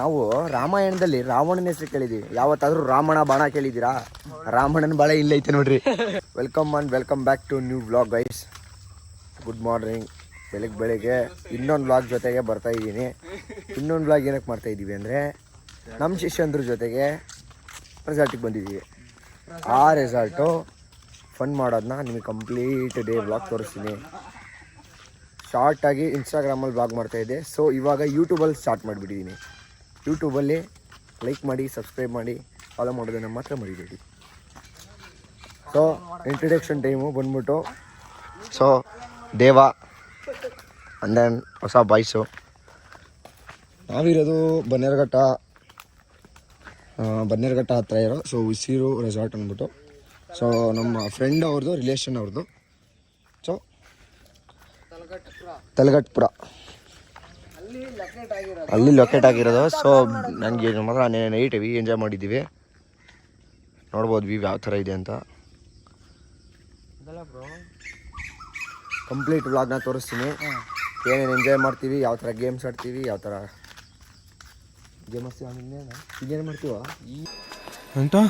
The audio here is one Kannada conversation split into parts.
ನಾವು ರಾಮಾಯಣದಲ್ಲಿ ರಾವಣನ ಹೆಸರು ಕೇಳಿದೀವಿ. ಯಾವತ್ತಾದ್ರೂ ರಾಮಣ ಬಾಣ ಕೇಳಿದ್ದೀರಾ? ರಾಮಣ್ಣನ ಇಲ್ಲ ಇಲ್ಲೈತೆ ನೋಡ್ರಿ. Welcome and welcome back to new blog guys good morning ಬೆಳಗ್ಗೆ ಬೆಳಿಗ್ಗೆ ಇನ್ನೊಂದು ಬ್ಲಾಗ್ ಜೊತೆಗೆ ಬರ್ತಾ ಇದ್ದೀನಿ. ಇನ್ನೊಂದು ಬ್ಲಾಗ್ ಏನಕ್ಕೆ ಮಾಡ್ತಾ ಇದ್ದೀವಿ ಅಂದರೆ ನಮ್ಮ ಶಿಷ್ಯಂದ್ರ ಜೊತೆಗೆ ರೆಸಾರ್ಟಿಗೆ ಬಂದಿದ್ದೀವಿ. ಆ ರೆಸಾರ್ಟು ಫನ್ ಮಾಡೋದನ್ನ ನಿಮಗೆ ಕಂಪ್ಲೀಟ್ ಡೇ ಬ್ಲಾಗ್ ತೋರಿಸ್ತೀನಿ. ಶಾರ್ಟಾಗಿ ಇನ್ಸ್ಟಾಗ್ರಾಮಲ್ಲಿ ಬ್ಲಾಗ್ ಮಾಡ್ತಾ ಇದ್ದೆ. ಸೊ ಇವಾಗ ಯೂಟ್ಯೂಬಲ್ಲಿ ಸ್ಟಾರ್ಟ್ ಮಾಡಿಬಿಟ್ಟಿದ್ದೀನಿ. ಯೂಟ್ಯೂಬಲ್ಲಿ ಲೈಕ್ ಮಾಡಿ, ಸಬ್ಸ್ಕ್ರೈಬ್ ಮಾಡಿ ಫಾಲೋ ಮಾಡೋದನ್ನು ಮಾತ್ರ ಮರಿಬೇಡಿ. ಸೊ ಇಂಟ್ರಡಕ್ಷನ್ ಟೈಮು ಬಂದ್ಬಿಟ್ಟು. ಸೊ ದೇವ ಅಂಡ್ ದೆನ್ ಹೊಸ ಬಾಯ್ಸು ನಾವಿರೋದು ಬನ್ನೇರಘಟ್ಟ ಬನ್ನೇರಘಟ್ಟ ಹತ್ರ ಇರೋ ಸೊ ಉಸಿರು ರೆಸಾರ್ಟ್ ಅಂದ್ಬಿಟ್ಟು. ಸೊ ನಮ್ಮ ಫ್ರೆಂಡ್ ಅವ್ರದ್ದು ರಿಲೇಷನ್ ಅವ್ರದ್ದು ಸೊ ತಲಗಟ್ಪುರ ಅಲ್ಲಿ ಲೊಕೇಟ್ ಆಗಿರೋದು. ಸೊ ನನಗೆ ಮಾತ್ರ ನೈಟ್ ವಿ ಎಂಜಾಯ್ ಮಾಡಿದ್ದೀವಿ. ನೋಡ್ಬೋದು ವ್ಯೂ ಯಾವ ಥರ ಇದೆ ಅಂತ. ಕಂಪ್ಲೀಟ್ ವ್ಲಾಗ್ನ ತೋರಿಸ್ತೀನಿ. ಏನೇನು ಎಂಜಾಯ್ ಮಾಡ್ತೀವಿ ಯಾವ ಥರ ಗೇಮ್ಸ್ ಆಡ್ತೀವಿ ಯಾವ ಥರ ಗೇಮ್ಸ್ ಈಗೇನು ಇನ್ನೇನು ಮಾಡ್ತೀವ? ಅದೇ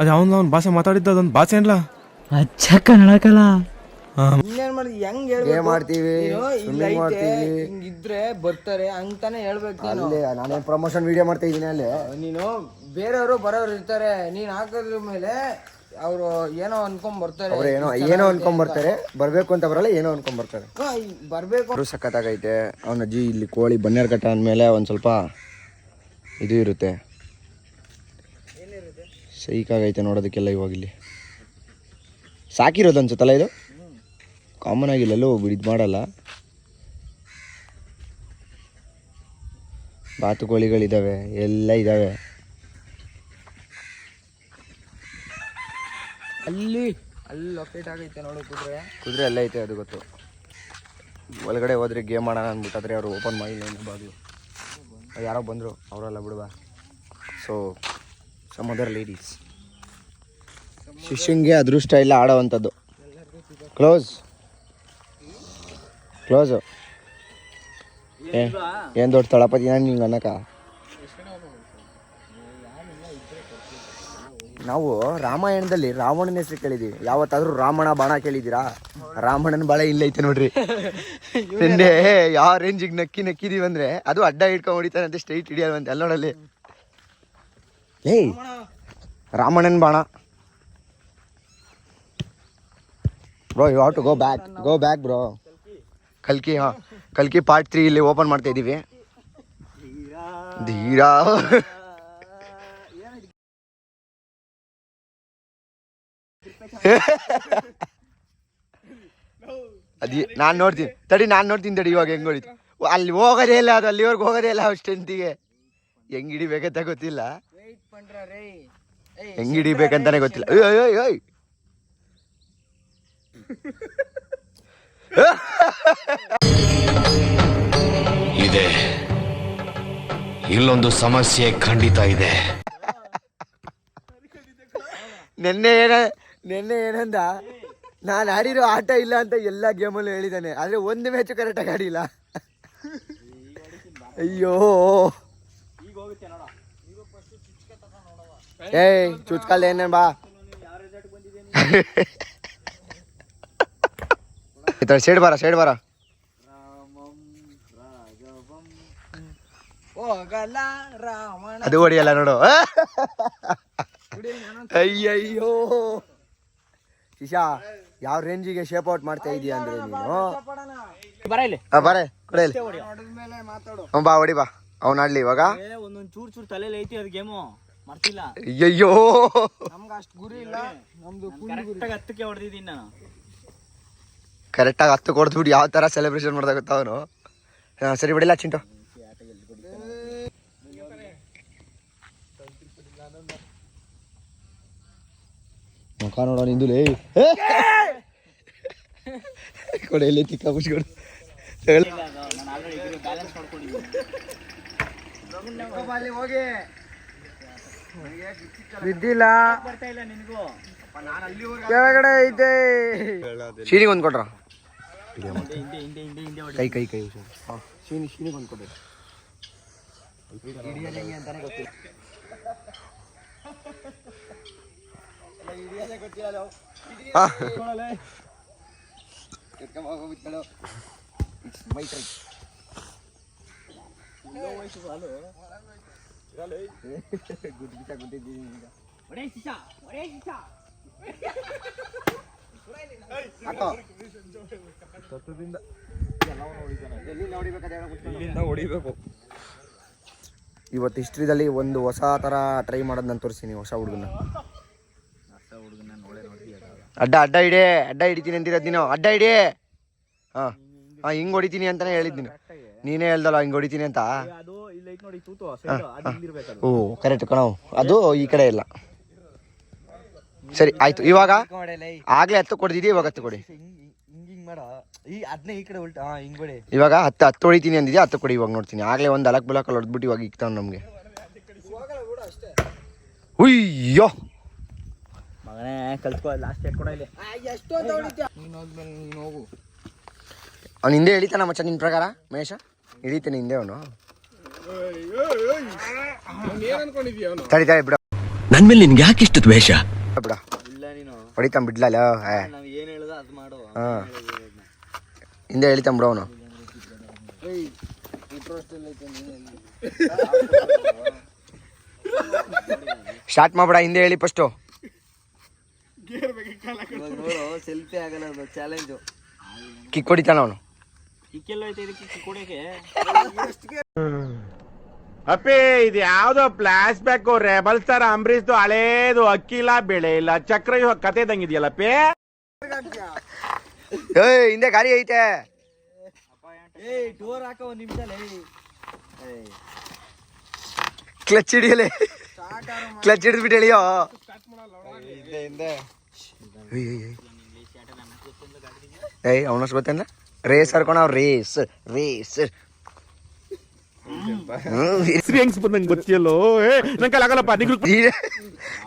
ಅದು ಅವನು ಅವ್ನ ಭಾಷೆ ಮಾತಾಡಿದ್ದ ಅದೊಂದು ಭಾಷೆ ಏನಲ್ಲ ಅಚ್ಚ ಕನ್ನಡಕಲ್ಲ ಇನ್ನೇನ್ ಮಾಡಿ ಹೆಂಗ್ ಸ್ವಿಮ್ಮಿಂಗ್ ಮಾಡ್ತೀವಿ. ಹಿಂಗಿದ್ರೆ ಬರ್ತಾರೆ ಹಂಗ್ ತಾನೇ ಹೇಳ್ಬೇಕು ನೀನು. ಅಲ್ಲಿ ನಾನೇನು ಪ್ರಮೋಷನ್ ವಿಡಿಯೋ ಮಾಡ್ತಾ ಇದ್ದೀನಿ ಅಲ್ಲಿ. ನೀನು ಬೇರೆಯವರು ಬರೋರು ಇರ್ತಾರೆ ನೀನ್ ಹಾಕೋದ್ರ ಮೇಲೆ ಅವರು ಏನೋ ಅನ್ಕೊಂಡ್ ಬರ್ತಾರೆ. ಅವ್ರು ಏನೋ ಏನೋ ಅನ್ಕೊಂಡ್ ಬರ್ತಾರೆ ಬರ್ಬೇಕು ಅಂತ ಬರಲ್ಲ ಏನೋ ಅನ್ಕೊಂಡ್ ಬರ್ತಾರೆ. ಹಾ, ಈ ಬರ್ಬೇಕು. ಅವರು ಸಖತ್ತಾಗೈತೆ. ಅವನ ಅಜ್ಜಿ ಇಲ್ಲಿ ಕೋಳಿ ಬನ್ನೇರ್ಘಟ್ಟ ಅಂದ್ಮೇಲೆ ಒಂದು ಸ್ವಲ್ಪ ಇದು ಇರುತ್ತೆ. ಸೈಕಾಗೈತೆ ನೋಡೋದಕ್ಕೆಲ್ಲ ಇವಾಗ ಇಲ್ಲಿ. ಸಾಕಿರೋದು ಅನ್ಸುತ್ತಲ್ಲ ಇದು? ಕಾಮನ್ ಆಗಿಲ್ಲ ಎಲ್ಲೂ ಇದು ಮಾಡಲ್ಲ. ಬಾತುಕೋಳಿಗಳಿದ್ದಾವೆ ಎಲ್ಲ ಇದ್ದಾವೆ ಅಲ್ಲಿ ಅಲ್ಲಿ ಲೊಕೇಟ್ ಆಗೈತೆ ನೋಡು ಕುದುರೆ. ಕುದುರೆ ಎಲ್ಲ ಐತೆ ಅದು ಗೊತ್ತು. ಒಳಗಡೆ ಹೋದ್ರೆ ಗೇಮ್ ಮಾಡೋಣ ಅಂದ್ಬಿಟ್ಟಾದ್ರೆ ಅವರು ಓಪನ್ ಮಾಡಿಲ್ಲ ಬಾಗಿಲು. ಯಾರೋ ಬಂದರು ಅವರೆಲ್ಲ ಬಿಡುವ ಸೊ ಸಮ್ ಅದರ್ ಲೇಡೀಸ್ ಶಿಶುಂಗೆ ಅದೃಷ್ಟ ಇಲ್ಲ ಆಡೋವಂಥದ್ದು ಕ್ಲೋಸ್ ಕ್ಲೋಸು ಏನ್ ಏನು ದೊಡ್ಡ ತಳಪತಿ ನಾನು ನಿಂಗೆ ಅನ್ನಕ? ನಾವು ರಾಮಾಯಣದಲ್ಲಿ ರಾವಣನ ಹೆಸರು ಕೇಳಿದೀವಿ. ಯಾವತ್ತಾದ್ರೂ ರಾಮಣ ಬಾಣ ಕೇಳಿದ್ದೀರಾ? ರಾಮಣ್ಣನ ಬಾಳ ಇಲ್ಲೈತೆ ನೋಡ್ರಿ. ನಿನ್ನೆ ಯಾವ ರೇಂಜಿಗೆ ನಕ್ಕಿ ನಕ್ಕಿದೀವಿ ಅಂದ್ರೆ ಅದು ಅಡ್ಡ ಹಿಡ್ಕೊಂಡು ಹೊಡಿತಾನೆ ಅಂತ ಸ್ಟ್ರೈಟ್ ಹಿಡಿಯೋದಂತೆ ಎಲ್ಲ ನೋಡಲ್ಲಿ. ಏಯ್ ರಾಮಣ್ಣನ ಬಾಣ. Bro you have to go back go back bro ಕಲ್ಕಿ, ಹಾ. ಕಲ್ಕಿ ಪಾರ್ಟ್ ತ್ರೀ ಇಲ್ಲಿ ಓಪನ್ ಮಾಡ್ತಾ ಇದ್ದೀವಿ ಧೀರಾ. ಅದಿ ನಾನು ನೋಡ್ತೀನಿ. ತಡಿ, ನಾನು ನೋಡ್ತೀನಿ ತಡಿ ಇವಾಗ ಹೆಂಗ್ ಹೊಡಿತು. ಅಲ್ಲಿ ಹೋಗೋದೇ ಇಲ್ಲ, ಅದು ಅಲ್ಲಿವರೆಗೆ ಹೋಗೋದೇ ಇಲ್ಲ ಸ್ಟ್ರೆಂತಿಗೆ ಹೆಂಗ್ ಹಿಡಿಬೇಕಂತ ಗೊತ್ತಿಲ್ಲ. ಹೆಂಗ್ ಹಿಡಿಬೇಕಂತಾನೆ ಗೊತ್ತಿಲ್ಲ. ಅಯ್ಯೋ ಅಯ್ಯೋ ಅಯ್ಯೋ ಇದೆ. ಇಲ್ಲೊಂದು ಸಮಸ್ಯೆ ಖಂಡಿತ ಇದೆ. ನಿನ್ನೆ ಏನ, ನೆನ್ನೆ ಏನಂದ? ನಾನು ಆಡಿರೋ ಆಟ ಇಲ್ಲ ಅಂತ ಎಲ್ಲ ಗೇಮಲ್ಲೂ ಹೇಳಿದ್ದಾನೆ ಆದ್ರೆ ಒಂದು ಮ್ಯಾಚು ಕರೆಕ್ಟಾಗಿ ಆಡಿಲ್ಲ. ಅಯ್ಯೋ. ಏಯ್, ಚುಚ್ಕಲ್ ಏನೇನು ಬಾ. ಈ ಥರ ಸೈಡ್ ಬಾರ ಸೈಡ್ ಬಾರ. ಅದು ಹೊಡಿಯಲ್ಲ ನೋಡು. ಅಯ್ಯಯ್ಯೋ. ಶಿಶಾ ಯಾವ ರೇಂಜಿಗೆ ಶೇಪ್ ಔಟ್ ಮಾಡ್ತಾ ಇದೀಯ ಅಂದ್ರೆ ನೀನು? ಬರ ಇಲ್ಲಿ. ಆ, ಬಾರೆ ಕೊಡೆ ಇಲ್ಲಿ. ಮೇಲೆ ಮಾತಾಡು ಬಾ ಹೊಡಿ ಬಾ. ಅವ್ನ ಆಡ್ಲಿ ಇವಾಗ. ಒಂದೊಂದ್ ಚೂರ್ ಚೂರ್ ತಲೆಯಲ್ಲಿ ಐತಿ ಅದ್ ಗೇಮು ಮಾಡ್ತಿಲ್ಲ. ಅಯ್ಯಯ್ಯೋ. ನಮ್ಗೆ ಅಷ್ಟು ಗುರಿ ಇಲ್ಲ. ನಮ್ದು ಕರೆಕ್ಟ್ ಆಗಿ ಹತ್ತಕ್ಕೆ ಹೊಡೆದಿದ್ದೀನಿ ನಾನು. ಕರೆಕ್ಟಾಗಿ ಹತ್ತು ಕೊಡ್ದ್ಬಿಟ್ಟು ಯಾವ ಥರ ಸೆಲೆಬ್ರೇಷನ್ ಗೊತ್ತಾ ಅವನು? ಸರಿ ಬಿಡಿಲ್ಲ ಚಿಂಟು. ಮುಖ ನೋಡೋ ನಿಂದು ಲೇ ಕೊಡೆಯಲ್ಲಿ ತಿಕ್ಕ ಮುಚ್ಕೊಡು ಕೆಳಗಡೆ ಆಲ್ರೆಡಿ ಬ್ಯಾಲೆನ್ಸ್ ಮಾಡ್ಕೊಂಡಿದ್ದೀನಿ ಅಲ್ಲಿ ಹೋಗಿ ಬಿದ್ದಿಲ್ಲ ಬರ್ತಾ ಇಲ್ಲ ನಿನಗೂ ಕೆಳಗಡೆ ಐತೆ ಶೀನಿಗೆ ಒಂದು ಕೊಟ್ರ ಹಿಂದೆ ಹಿಂದೆ ಹಿಂದೆ ಹಿಂದೆ ಹೊಡಿ ಕೈ ಕೈ ಕೈ ಹಾಂ ಶೀನಿ ಶೀನಿಗೆ ಒಂದು ಕೊಡ್ರಿ ಆ. ಒಡೆ ಶಿಷ್ಯ ಒಡೆ ಹಾಕೋ. ಇವತ್ತು ಹಿಸ್ಟ್ರಿದಲ್ಲಿ ಒಂದು ಹೊಸ ಥರ ಟ್ರೈ ಮಾಡೋದು ನಾನು ತೋರಿಸ್ತೀನಿ ಹೊಸ ಹುಡುಗನ ಅಡ್ಡ ಅಡ್ಡ ಹಿಡಿ ಅಡ್ಡ ಹಿಡಿತೀನಿ ಅಂತಿರೋದು ನೀನು ಅಡ್ಡ ಹಿಡಿ. ಹಾಂ ಹಾಂ ಹಿಂಗೆ ಹೊಡಿತೀನಿ ಅಂತಾನೆ ಹೇಳಿದ್ದೀನಿ ನೀನೇ. ಹೇಳ್ದಲ್ಲ ಹಿಂಗೆ ಹೊಡಿತೀನಿ ಅಂತ. ಓ ಕರೆಕ್ಟ್ ಕಣ. ಅದು ಈ ಕಡೆ ಇಲ್ಲ. ಸರಿ ಆಯ್ತು. ಇವಾಗ ಆಗ್ಲೇ ಹತ್ತು ಕೊಡ್ದಿದ್ದೆ ಇವಾಗ ಹತ್ತು ಕೊಡಿ? ಇವಾಗ ಹತ್ತು ಹತ್ತು ಹೊಡಿತೀನಿ ಅಂದಿದ್ದೆ ಹತ್ತು ಕೊಡಿ ಇವಾಗ ನೋಡ್ತೀನಿ. ಆಗ್ಲೇ ಒಂದು ಅಲಕ್ ಬಲಕಲ್ಲಿ ಹೊಡೆದ್ಬಿಟ್ಟು ಇವಾಗ ಇಕ್ತಾವ್ ನಮಗೆ. ಉಯ್ಯೋ ಅವ್ನು ಹಿಂದೆ ಇಳಿತಾನ ಮಚ್ಚ ನಿನ್ನ ಪ್ರಕಾರ ಮಹೇಶ? ಹಿಡಿತಾನೆ ಹಿಂದೆ ಅವನು. ತಡಿ ತಡಿ ಬಿಡ. ನನ್ ಮೇಲೆ ನಿನ್ಗೆ ಯಾಕೆ ಇಷ್ಟು ದ್ವೇಷ? ಬಿಡ ಇಲ್ಲ ನೀನು. ಹೊಡಿತಾನ ಬಿಡ್ಲಲ್ಲ ಏ. ನಾವ್ ಏನ್ ಹೇಳುದ ಅದು ಮಾಡು. ಹಾ. ಹಿಂದೆ ಇಳಿತಾನ ಬಿಡ ಅವನು. ಸ್ಟಾರ್ಟ್ ಮಾಡ್ಬೇಡ ಹಿಂದೆ ಹೇಳಿ ಫಸ್ಟು ಸೆಲ್ಫಿ ಆಗಲ್ಲ ಅದು ಚಾಲೆಂಜು ಕಿಕ್ ಹೊಡಿತಾನ ಅವನು. ಇಕ್ಕೆಲ್ಲ ಐತೆ ಇದಕ್ಕೆ ಕಿಕ್ ಹೊಡ್ಯಕ್ಕೆ ಅಪ್ಪಿ ಇದು ಯಾವ್ದೋ ಫ್ಲಾಶ್ ಬ್ಯಾಕ್ ರೆಬಲ್ ಸ್ಟಾರ್ ಅಂಬರೀಶ್ದು ಹಳೇದು ಅಕ್ಕಿಲ್ಲ ಬೆಳೆ ಇಲ್ಲ. ಚಕ್ರ ಇವಾಗ ಕತೆ ಇದಂಗಿದೆಯಲ್ಲಪ್ಪಿ ಏಯ್ ಹಿಂದೆ ಗಾಡಿ ಐತೆ. ಏಯ್ ಡೋರ್ ಹಾಕೋ ಒಂದ್ ನಿಮಿಷ ಕ್ಲಚ್ ಹಿಡಿಯಲೆ. ಕ್ಲಚ್ ಹಿಡಿದ್ಬಿಟ್ಟು ಹೇಳಿಯೋ ಏಯ್, ಅವನಷ್ಟು ಗೊತ್ತೇನ ರೇಸ್ ಹರ್ಕೊಣ ರೇಸ್ ರೇಸ್ ಹೆಸರು ಹೆಂಗ್ಸ್ ಬಂದಂಗೆ ಗೊತ್ತಿಯಲ್ಲೋ? ಏ ನಂಗೆ ಆಗಲ್ಲಪ್ಪ ನಿಗ್ರು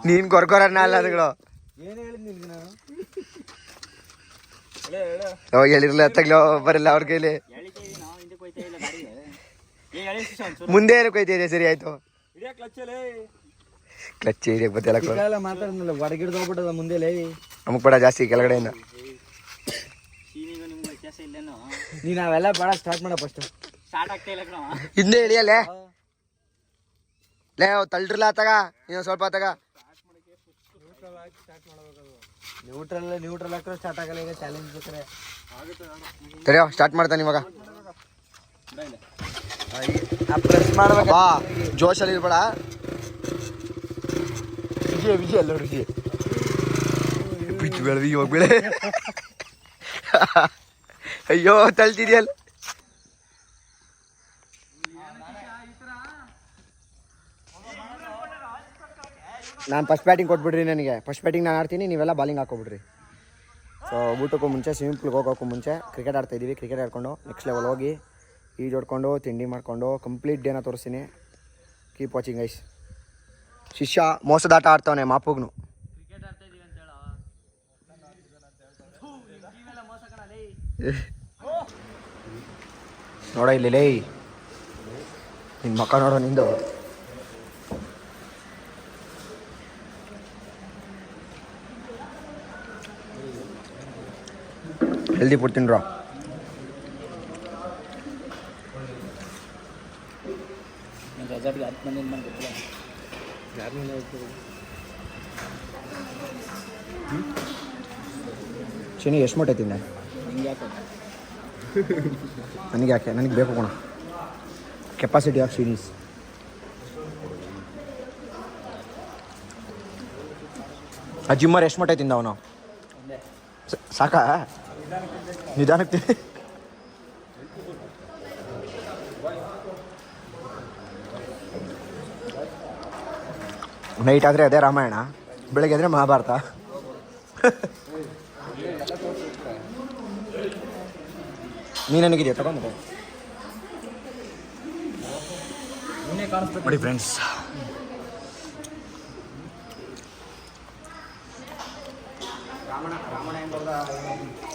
ನೀನ್ ಕೊರ್ಕೊರನ್ನ ಅಲ್ಲ ಅದುಗಳು ಏನ್ ಹೇಳಿದ್ ನಿನ್ಗೆ ನಾನು? ಅವಾಗ ಹೇಳಿರ್ಲ ತಗ್ಲೋ ಬರಲ್ಲ ಅವ್ರ ಕೈಲಿ. ಮುಂದೆ ಏನಕ್ಕೆ ಹೋಯ್ತಿದೆ ಸರಿ ಆಯ್ತು. ಕ್ಲಚ್ ಬತ್ತಿಲ್ಲ ಎಲ್ಲ ಮಾತಾಡಿದ್ನಲ್ಲ ಹೊರಗಿಡ್ದು ಹೋಗ್ಬಿಟ್ಟದ ಮುಂದೆ ಲೇ. ನಮಗ್ ಬೇಡ ಜಾಸ್ತಿ ಕೆಳಗಡೆಯಿಂದ. ನೀನು ನಿಮ್ಗೆ ವ್ಯತ್ಯಾಸ ಇಲ್ಲೇನೋ? ನೀನ್ ಅವೆಲ್ಲ ಬೇಡ ಸ್ಟಾರ್ಟ್ ಮಾಡ ಫಸ್ಟ್ ಹಿಂದೆ ಹಿಡಿಯಲ್ಲೇ ಲೇ ಅವ್ ತಳ್ಳಿರ್ಲ ತಗ ಇನ್ನೊಂದ್ ಸ್ವಲ್ಪ ತಗ ನ್ಯೂಟ್ರಲ್ ನ್ಯೂಟ್ರಲ್ ಹಾಕಿದ್ರೆ ಸ್ಟಾರ್ಟ್ ಆಗಲ್ಲ ಈಗ ಚಾಲೆಂಜ್ ಬೇಕಾರೆ ತಡಿಯೋ ಸ್ಟಾರ್ಟ್ ಮಾಡ್ತಾನೆ ಇವಾಗ. ಪ್ರೆಸ್ ಮಾಡ್ಬೇಕು. ಬಾ ಜೋಶಲ್ಲಿ ಇರ್ಬೇಡ. ವಿಜಯ ವಿಜಯ ಅಲ್ಲ ಹುಡುಗಿ. ಬಿಟ್ಟು ಬೆಳವಿ ಇವಾಗ ಬೆಳೆ. ಅಯ್ಯೋ ತಳ್ತಿದ್ಯಲ್ಲ. ನಾನು ಫಸ್ಟ್ ಬ್ಯಾಟಿಂಗ್ ಕೊಟ್ಬಿಡ್ರಿ ನನಗೆ. ಫಸ್ಟ್ ಬ್ಯಾಟಿಂಗ್ ನಾನು ಆಡ್ತೀನಿ, ನೀವೆಲ್ಲ ಬಾಲಿಂಗ್ ಹಾಕೊಬಿಡ್ರಿ ಸೊ ಊಟಕ್ಕೂ ಮುಂಚೆ ಸ್ವಿಮ್ಮಿಂಗ್ ಪೂಲ್ಗೆ ಹೋಗೋಕ್ಕೂ ಮುಂಚೆ ಕ್ರಿಕೆಟ್ ಆಡ್ತಾ ಇದ್ದೀವಿ ಕ್ರಿಕೆಟ್ ಆಡ್ಕೊಂಡು ನೆಕ್ಸ್ಟ್ ಲೆವೆಲ್ ಹೋಗಿ ಈಜು ಹೊಡ್ಕೊಂಡು ತಿಂಡಿ ಮಾಡಿಕೊಂಡು ಕಂಪ್ಲೀಟ್ ಡೇನ ತೋರಿಸ್ತೀನಿ. ಕೀಪ್ ವಾಚಿಂಗ್ ಐಸ್ ಶಿಷ್ಯ ಮೋಸದಾಟ ಆಡ್ತಾವನೆ ಮಾಪುಗ್ನು. ನೋಡ ಇಲ್ಲಿ, ಲೇ. ನಿನ್ನ ಮಕ್ಕ ನೋಡೋ ನಿಂದು. Healthy food ತಿನ್ರ. ಶನಿ ಎಷ್ಟು ಮೊಟ್ಟೆ ತಿನ್ನ ನನಗೆ ಯಾಕೆ? ನನಗೆ ಬೇಕು ಕಣ. ಕೆಪಾಸಿಟಿ ಆಫ್ ಶೀನೀಸ್ ಆ ಜಿಮ್ಮರ್ ಎಷ್ಟು ಮೊಟ್ಟೆ ತಿಂದ ಅವನು ಸಾಕಾ? ನಿಧಾನಕ್ಕೆ. ನೈಟ್ ಆದರೆ ಅದೇ ರಾಮಾಯಣ ಬೆಳಗ್ಗೆ ಆದರೆ ಮಹಾಭಾರತ. ನೀನಿದೆಯಾ ತಗೊಂಡು ನೋಡಿ ಫ್ರೆಂಡ್ಸ್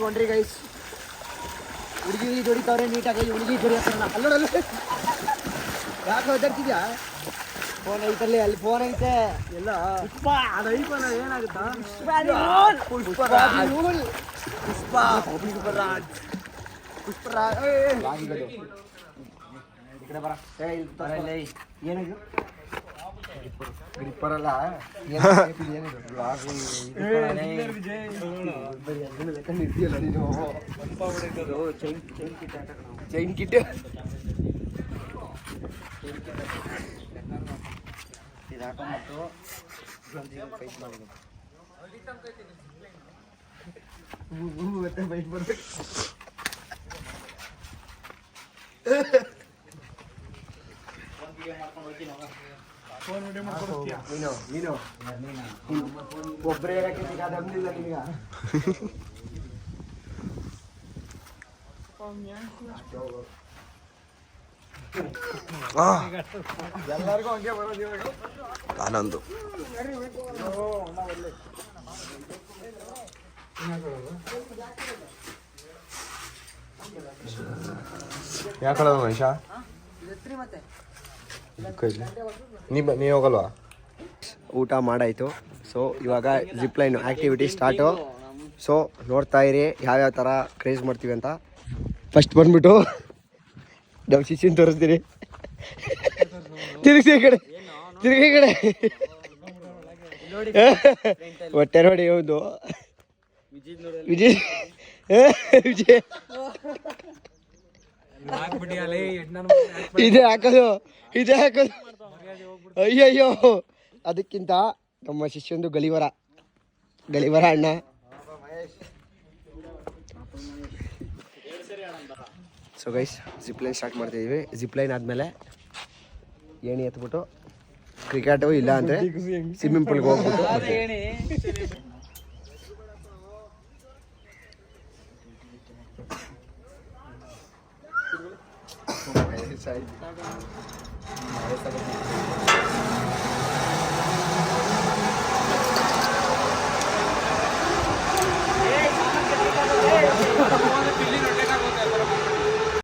ಕೊಂಡ್ರಿ ಗೈಸ್ ಹುಡುಗಿ ಜೋಡಿತಾವ್ರೆ ನೀಟಾಗಿ ಹುಡುಗಿ ಜೋಡಿತಾರಲ್ಲ ಅಲ್ಲೋಡಲ್ಲ ಯಾಕೆ ಒದ್ದಾಡ್ತಿದ್ಯಾ ಫೋನ್ ಐತಲ್ಲಿ ಅಲ್ಲಿ ಫೋನ್ ಐತೆ. ಎಲ್ಲ. ಅದು ಐಫೋನ್ ಏನಾಗುತ್ತಾ? ಪುಷ್ಪರಾಜ್ ಪುಷ್ಪರಾಜ್ ಪುಷ್ಪರಾಜ್ ಈ ಗ್ರಿಪ್ಪರಲ್ಲ? ಚೈನ್ ಕಿಟ್ ಇದು ಹಾಕೊಂಡ್ಬಿಟ್ಟು ಫೈಟ್ ಮಾಡೋದು. ಮತ್ತೆ ಫೈಟ್ ಬರ್ಬೇಕು ನೀನು ನೀನು ಒಬ್ಬರೇ ಇರಕ್ಕೆ ನಿನಗೆ ಅದೊಂದಿಲ್ಲ ನಿನಗ ಎಲ್ಲರಿಗೂ ಹಂಗೆ ಬರೋದು ಇವಾಗ ಆನಂದು ಯಾಕೆ ಮನುಷ್ಯ ನೀ ನೀ ಹೋಗಲ್ವಾ? ಊಟ ಮಾಡಾಯಿತು. ಸೊ ಇವಾಗ zip line activity start so ನೋಡ್ತಾ ಇರಿ ಯಾವ್ಯಾವ ಥರ ಕ್ರೇಜ್ ಮಾಡ್ತೀವಿ ಅಂತ. ಫಸ್ಟ್ ಬಂದ್ಬಿಟ್ಟು ನಮ್ಮ ಶಿಶಿನ ತೋರಿಸ್ತೀನಿ. ತಿರುಗಿಸಿ ಈ ಕಡೆ. ತಿರುಗಿ ಈ ಕಡೆ. ಹೊಟ್ಟೆ ನೋಡಿ ಹೌದು. ವಿಜಯ್ ವಿಜಯ್ ಇದೇ ಹಾಕೋದು ಇದೇ ಹಾಕೋದು. ಅಯ್ಯಯ್ಯೋ. ಅದಕ್ಕಿಂತ ನಮ್ಮ ಶಿಷ್ಯಂದು ಗಲಿವರ. ಗಲಿವರ ಅಣ್ಣ. ಸೊ ಗೈಸ್ ಜಿಪ್ಲೈನ್ ಸ್ಟಾರ್ಟ್ ಮಾಡ್ತಿದ್ದೀವಿ ಜಿಪ್ಲೈನ್ ಆದಮೇಲೆ ಏಣಿ ಎತ್ಬಿಟ್ಟು ಕ್ರಿಕೆಟು ಇಲ್ಲ ಅಂದರೆ ಸ್ವಿಮ್ಮಿಂಗ್ ಪೂಲ್ಗೆ ಹೋಗ್ಬಿಟ್ಟು. sério. Tá bom.